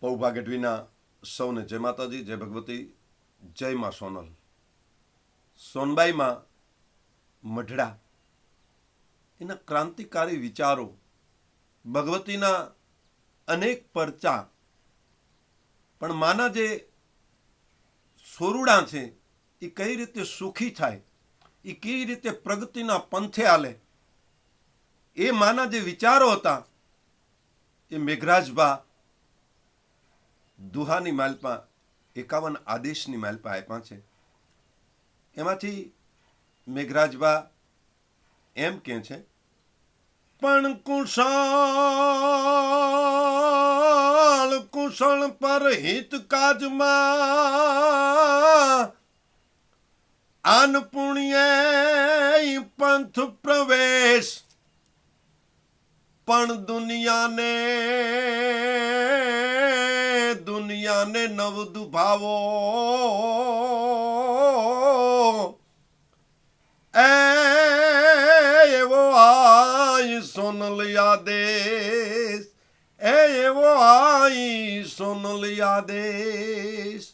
પૌભા ગઢવીના સૌને જય માતાજી, જય ભગવતી, જય માં સોનલ. સોનબાઈમાં મઢડા. એના ક્રાંતિકારી વિચારો, ભગવતીના અનેક પરચા. પણ માના જે સોરુડા છે, એ કઈ રીતે સુખી થાય, એ કઈ રીતે પ્રગતિના પંથે આલે, એ માના જે વિચારો હતા, એ મેઘરાજબા દુહાની માલપા, એકાવન આદેશની માલપા આપ્યા છે. એમાંથી મેઘરાજબા એમ કે છે, પણ કુશળ કુશળ પર હિત કાજમાં આન પંથ પ્રવેશ, પણ દુનિયાને દુનિયાને નવ દુભાવો. એ એવો આઈ સોનલ યાદેશ એ એવો આય સોનલ યાદેશ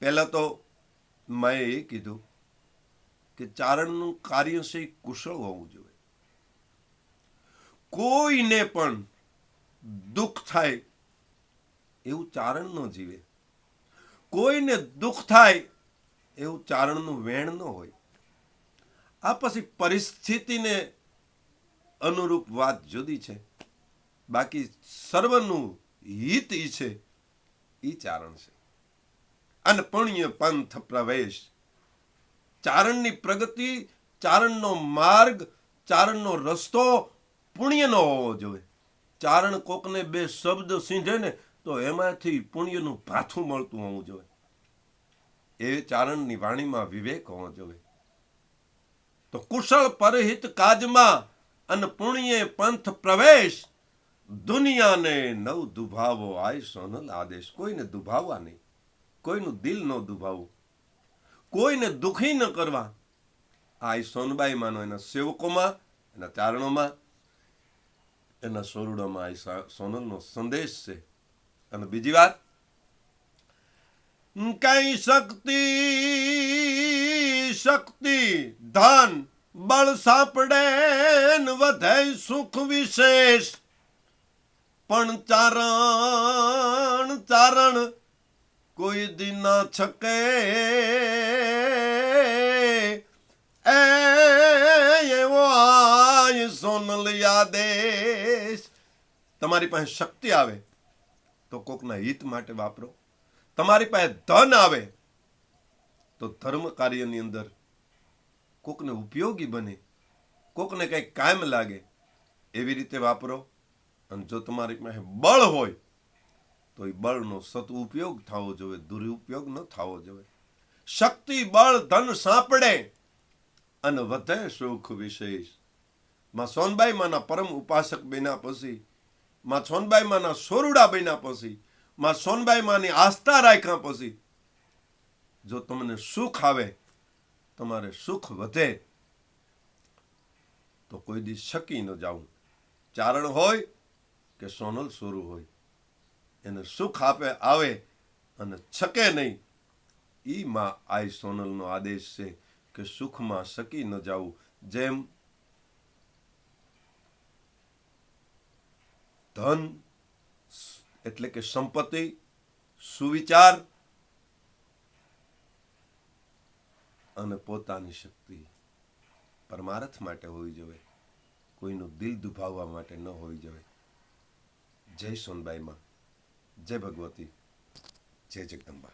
પહેલા તો મેં એ કીધું કે ચારણનું કાર્ય છે કુશળ હોવું જોઈએ. કોઈને પણ દુઃખ થાય એવું ચારણ ન જીવે. કોઈને દુઃખ થાય એવું ચારણનું વેણ ન હોય. આ પછી પરિસ્થિતિને અનુરૂપ વાત જુદી છે. બાકી સર્વનું હિત ઈ છે, ઈ ચારણ છે. અને પુણ્ય, પંથ, પ્રવેશ. ચારણની પ્રગતિ, ચારણનો માર્ગ, ચારણનો રસ્તો પુણ્યનો હોવો જોઈએ. ચારણ કોકને બે શબ્દ સીંધે ને તો એમાંથી પુણ્યનું ભાથું મળતું હોવું જોઈએ. એ ચારણની વાણીમાં વિવેક હોવો જોઈએ. તો કુશળ પરહિત કાજમાં અને પુણ્ય પંથ પ્રવેશ, દુનિયાને નવ દુભાવો આય સોનલ આદેશ કોઈને દુભાવવા નહીં. કોઈનું દિલ ન દુભાવવું. કોઈને દુખી ન કરવા. આ સોનબાઈ માનો એના સેવકોમાં, એના ચારણોમાં, એના સોરડોમાં આ સોનલનો સંદેશ છે. અને બીજી વાત કઈ શક્તિ શક્તિ, ધન, બળ સાપડે વધે સુખ વિશેષ. પણ ચારણ ચારણ કોઈ દી ના છકે. એવો આય સોનલ યાદેશ. તમારી પાસે શક્તિ આવે. તો કોકના હિત માટે વાપરો. તમારી પાસે ધન આવે તો ધર્મ કાર્યની અંદર કોકને ઉપયોગી બને, કોકને કંઈક કાયમ લાગે એવી રીતે વાપરો. અને જો તમારી પાસે બળ હોય તો એ બળનો સદઉપયોગ થવો જોઈએ, દુરુપયોગ ન થવો જોઈએ. શક્તિ, બળ, ધન સાંપડે અને વધે સુખ વિશેષ. માં સોનબાઈ માના પરમ ઉપાસક બેના પછી માં સોનબાઈ માના સોરુડા બન્યા પછી, માં સોનબાઈ માની આસ્થા રાખ્યા પછી, જો તમને સુખ આવે, તમારે સુખ વધે, તો કોઈ દી શકી ન જાવું ચારણ હોય કે સોનલ સોરું હોય, એને સુખ આપે, આવે અને છકે નહીં, ઈ માં આઈ સોનલનો આદેશ છે કે સુખમાં શકી ન જાવું જેમ ધન, એટલે કે સંપત્તિ, સુવિચાર અને પોતાની શક્તિ પરમાર્થ માટે હોવી જોઈએ. કોઈનું દિલ દુભાવવા માટે ન હોવી જોઈએ. જય સોનબાઈમાં. જય ભગવતી. જય જગદંબા.